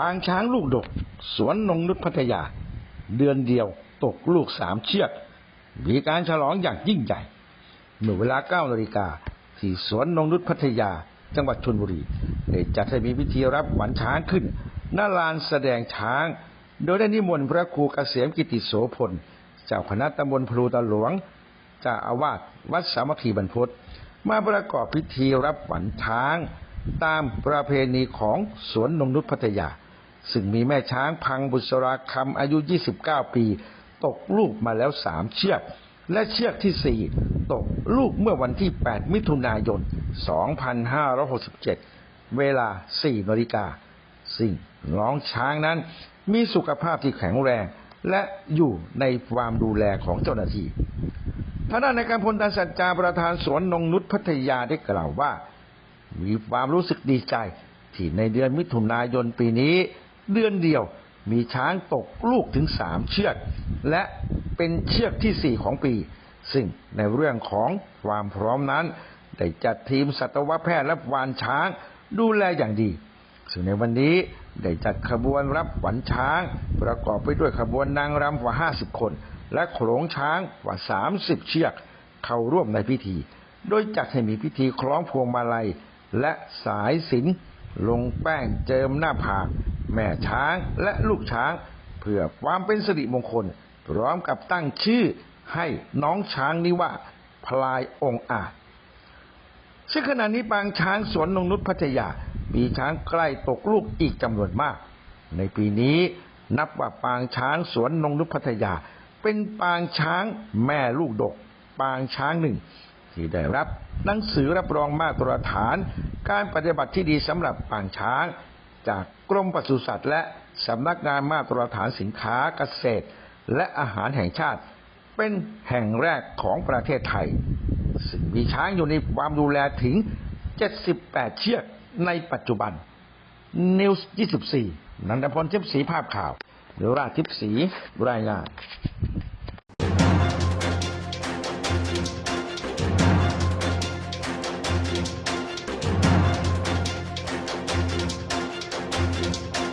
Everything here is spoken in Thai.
ปางช้างลูกดก สวนนงนุชพัทยา เดือนเดียวตกลูกสามเชือกมีการฉลองอย่างยิ่งใหญ่เมื่อเวลา9นาฬิกาที่สวนนงนุชพัทยา จังหวัดชลบุรีได้จัดให้มีพิธีรับขวัญช้างขึ้นหน้าลานแสดงช้าง โดยได้นิมนต์พระครูเกษมกิติโสพล เจ้าคณะตำบลพลูตาหลวงเจ้าอาวาสวัดสามัคคีบรรพตมาประกอบพิธีรับขวัญช้าง ตามประเพณีของสวนนงนุชพัทยา ซึ่งมีแม่ช้างพังบุษราคำอายุ 29 ปี ตกลูกมาแล้วสามเชือก และเชือกที่สี่ตกลูกเมื่อวันที่ 8 มิถุนายน 2567 เวลา 4นาฬิกาซึ่งน้องช้างนั้นมีสุขภาพที่แข็งแรง และอยู่ในความดูแลของเจ้าหน้าที่ทางด้านในการพลตันสัจจาประธานสวนนงนุชพัทยาได้กล่าวว่า มีความรู้สึกดีใจ ที่ในเดือนมิถุนายนปีนี้ เดือนเดียว มีช้างตกลูกถึงสามเชือก และเป็นเชือกที่สี่ของปี ซึ่งในเรื่องของความพร้อมนั้น ได้จัดทีมสัตวแพทย์และวานช้างดูแลอย่างดี ซึ่งในวันนี้ได้จัดขบวนรับขวัญช้าง ประกอบไปด้วยขบวนนางรำกว่า 50 คน และโขลงช้างกว่า 30 เชือก เข้าร่วมในพิธี โดยจัดให้มีพิธีคล้องพวงมาลัย และสายสิญจน ลงแป้งเจิมหน้าผาก แม่ช้างและลูกช้าง เพื่อความเป็นสิริมงคล พร้อมกับตั้งชื่อให้น้องช้างนี้ว่า พลายองค์อาจซึ่งขณะนี้ปางช้างสวนนงนุชพัทยา มีช้างใกล้ตกลูกอีกจำนวนมาก ในปีนี้นับว่าปางช้างสวนนงนุชพัทยา เป็นปางช้างแม่ลูกดก ปางช้างหนึ่ง ที่ได้รับ หนังสือรับรองมาตรฐาน การปฏิบัติที่ดีสำหรับปางช้าง จากกรมปศุสัตว์ และสำนักงานมาตรฐานสินค้าเกษตร และอาหารแห่งชาติ เป็นแห่งแรกของประเทศไทย ซึ่งมีช้างอยู่ในความดูแลถึง 78 เชือกในปัจจุบัน News 24 นันทพลทิพย์ศรีภาพข่าวเดี๋ยวราทิพย์ศรีรายงาน